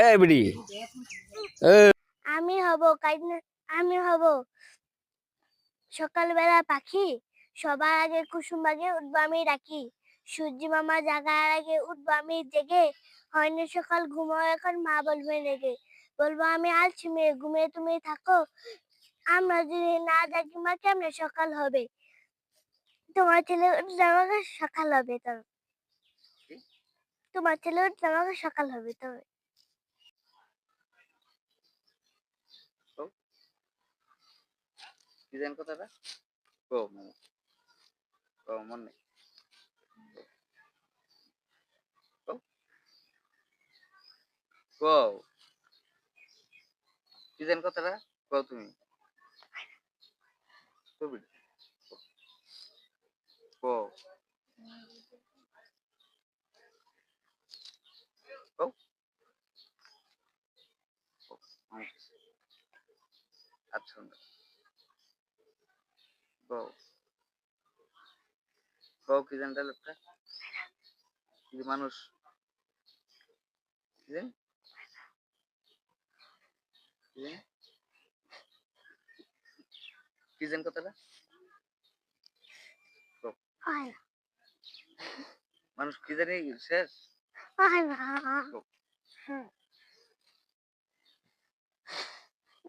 এ বিড়ি। আমি হব আমি হব সকালবেলা পাখি। সবার আগে কুসুম বাগে উঠবো আমি ডাকি সূর্য মামা জাগার আগে উঠবো আমি জেগে। হয়নি সকাল ঘুমাও এখন মা বলবে রেগে। বলব আমি আলছি মেয়ে, ঘুমিয়ে তুমি থাকো। আমরা যদি না জাগি মা কেমনে সকাল হবে? তোমার ছেলে উঠলে আমাকে সকাল হবে তবে তোমার ছেলে উঠলে আমাকে সকাল হবে তবে কথাটা? জান কথাটা? তুমি। কও, আমার কাছে। আচ্ছা কও কি জান ডায়লগটা কি মানুষ কি কি জান কথাটা না মানুষ কি জানি শেষ হয় না কও। হুম। হয় না। হয় না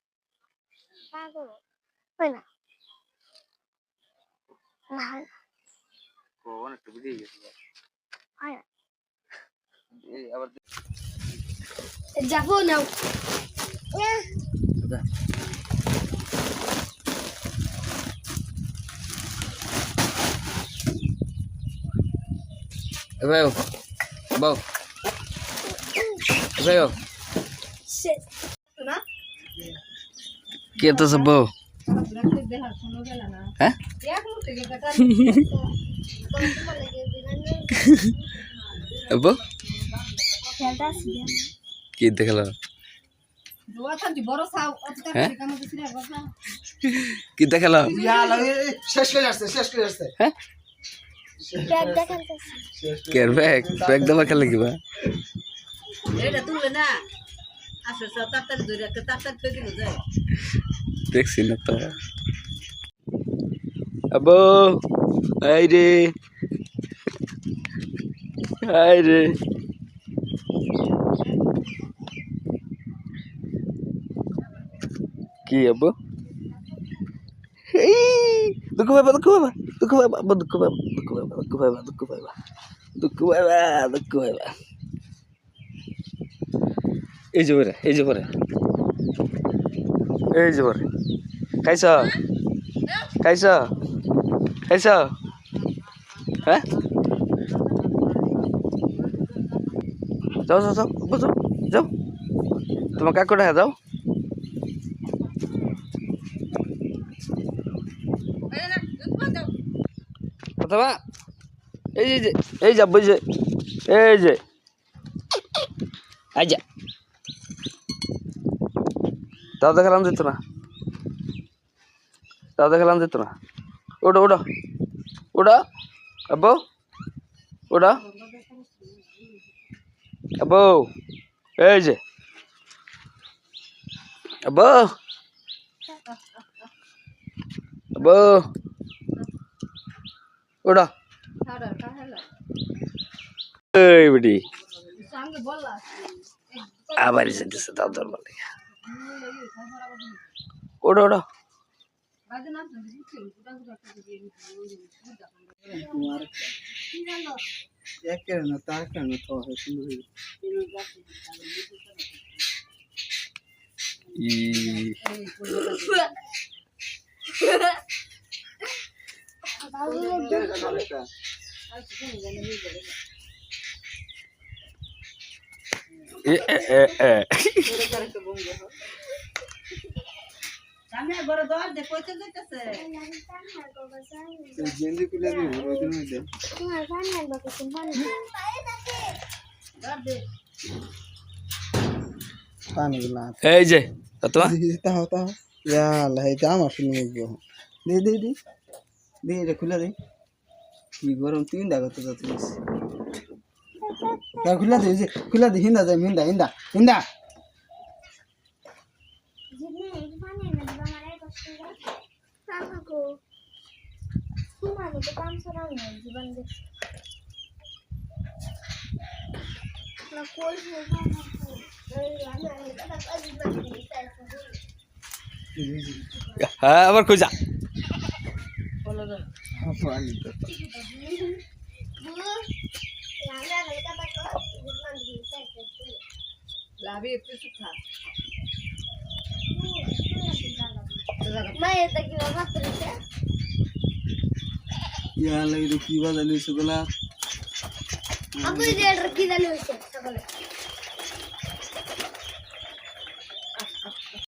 দেখতে ভালো লাগে। হয় না হয় না না হয় না কও অনেকটা বেরিয়ে গেছে ভাই। হয় না এই আবার যাব না এ ভাই বউ এ ভাই কে তো সব হ্যাঁ? বউ? কি দেখাল হ্যাঁ? কি দেখাল শেষ করে আসছে শেষ করে আসছে হ্যাঁ? ব্যাগ দেখান কে ব্যাগ? ব্যাগ দেওয়া খেলে কি দেখছি না তো আবো আই রে আই রে কি আবু এই দুঃখ বাবা দুঃখ বাবা দুঃখ বাবা আব্বা দুঃখ বাবা দুঃখ বাবা দুঃখ বাবা দুঃখ বাবা দুঃখ বাবা দুঃখ বাবা এই যে পরে এই যে পরে। এই যে পরে। খাইছ? খাইছ? খাইছ? হ্যাঁ? যাও যাও যাও আব্বা, যাও। তোমার কাকুটা হ্যাঁ যাও। অথবা এই যে এই যে যে এই যে। এই তাও দেখালাম যেত না। তাও দেখালাম যেত না। ওটা ওটা ওটা আব্বু ওটা আব্বু, এই যে। আব্বু আব্বু ওটা এই বেটি। আবার ধরবার লেগে ওটা ওটা এ এ এ এ। সামনে বড় দর দে কইতে যাইতেছে। জেন্দি কুলে তোমার পানি দর দে। পানি গুলা এই যে তোমা তাও তাও ইয়া আল্লাহ এটা আমার শুনে গিয়ে দে দে দে। দে এটা খুলে দে। কি গরম তিন দাগ তো যাচ্ছে। খুলে দে যে খুলে দে হিন্দা যায় হিন্দা হিন্দা হিন্দা জিনে এই পানি এনে দিবা আমার কষ্ট করে কাকু তোমার তো কাম সরাও না জীবন দেখছি। না কই হ্যাঁ আবার কই যা। পানি তো। লাভি একটু সুখা। মায়ের কি বাবা করেছে ইয়া কি বাজালি সুগলা আপু যে কি জানি হইছে সকালে।